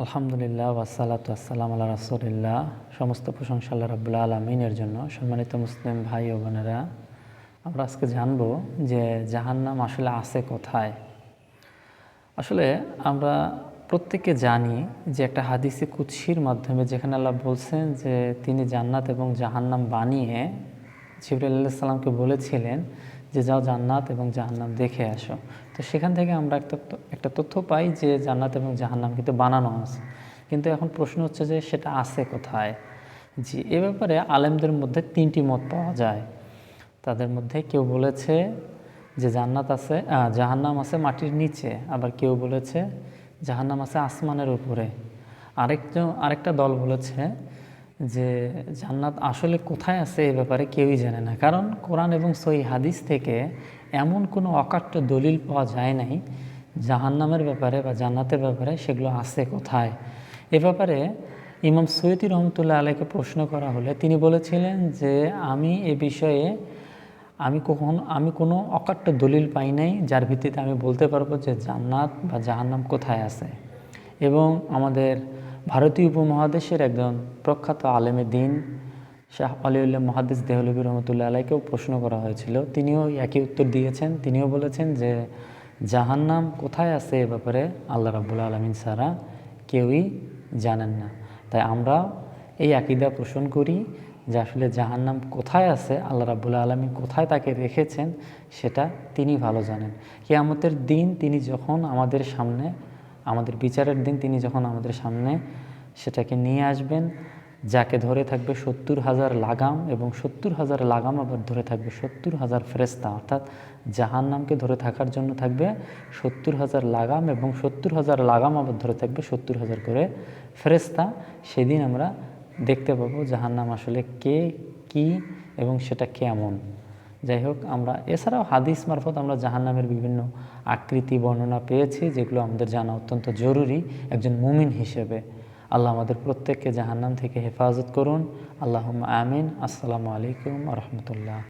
আলহামদুলিল্লাহ ওয়াসালাত আসসালাম আল্লাহ রাসুলিল্লাহ। সমস্ত প্রশংসা আল্লাহ রাবুল্লাহ আলমিনের জন্য। সম্মানিত মুসলিম ভাই ও বোনেরা, আমরা আজকে জানব যে জাহান্নাম আসলে আছে কোথায়। আসলে আমরা প্রত্যেকে জানি যে একটা হাদিসি কুৎসির মাধ্যমে যেখানে আল্লাহ বলছেন যে তিনি জান্নাত এবং জাহান্নাম বানিয়ে জিবরুল আল্লাহ সাল্লামকে বলেছিলেন যে যাও জান্নাত এবং জাহান্নাম দেখে আসো। তো সেখান থেকে আমরা একটা একটা তথ্য পাই যে জান্নাত এবং জাহান্নাম কিন্তু বানানো আছে। কিন্তু এখন প্রশ্ন হচ্ছে যে সেটা আছে কোথায়? জি, এ ব্যাপারে আলেমদের মধ্যে তিনটি মত পাওয়া যায়। তাদের মধ্যে কেউ বলেছে যে জান্নাত আছে জাহান্নাম আছে মাটির নিচে। আবার কেউ বলেছে জাহান্নাম আছে আসমানের উপরে। আরেকজন, আরেকটা দল বলেছে যে জান্নাত আসলে কোথায় আছে এ ব্যাপারে কেউই জানে না। কারণ কোরআন এবং সই হাদিস থেকে এমন কোনো অকাট্য দলিল পাওয়া যায় নাই, জাহান্নামের ব্যাপারে বা জান্নাতের ব্যাপারে সেগুলো আছে কোথায়? এ ব্যাপারে ইমাম সৈয়দি রহমতুল্লাহ আলাইকে প্রশ্ন করা হলে তিনি বলেছিলেন যে, আমি এ বিষয়ে, আমি কখন, আমি কোনো অকাট্য দলিল পাই নাই যার ভিত্তিতে আমি বলতে পারব যে জান্নাত বা জাহান্নাম কোথায় আছে? এবং আমাদের ভারতীয় উপমহাদেশের একজন প্রখ্যাত আলেমে দিন শাহ আলিউল্লাহ মহাদিস দেহলবী রহমতুল্লাহ আলাইকেও প্রশ্ন করা হয়েছিল। তিনিও একই উত্তর দিয়েছেন। তিনিও বলেছেন যে, জাহান্নাম কোথায় আছে এ ব্যাপারে আল্লাহ রাবুল আলমিন ছাড়া কেউই জানেন না। তাই আমরা এই আকিদা পোষণ করি যে, আসলে জাহান্নাম কোথায় আছে, আল্লাহ রাবুল আলমী কোথায় তাকে রেখেছেন, সেটা তিনি ভালো জানেন। কেয়ামতের দিন তিনি যখন আমাদের সামনে আমাদের বিচারের দিন তিনি যখন আমাদের সামনে সেটাকে নিয়ে আসবেন, যাকে ধরে থাকবে সত্তর হাজার লাগাম এবং সত্তর হাজার লাগাম আবার ধরে থাকবে সত্তর হাজার ফেরেস্তা অর্থাৎ জাহান্নামকে ধরে থাকার জন্য থাকবে সত্তর হাজার লাগাম এবং সত্তর হাজার লাগাম আবার ধরে থাকবে সত্তর হাজার করে ফেরেস্তা সেদিন আমরা দেখতে পাবো জাহান্নাম আসলে কে, কি এবং সেটা কেমন। যাই হোক, আমরা এছাড়াও হাদিস মারফত আমরা জাহান্নামের বিভিন্ন আকৃতি, বর্ণনা পেয়েছি, যেগুলো আমাদের জানা অত্যন্ত জরুরি একজন মুমিন হিসেবে। আল্লাহ আমাদের প্রত্যেককে জাহান্নাম থেকে হেফাজত করুন। আল্লাহ আমিন। আসসালামু আলাইকুম রহমতুল্লাহ।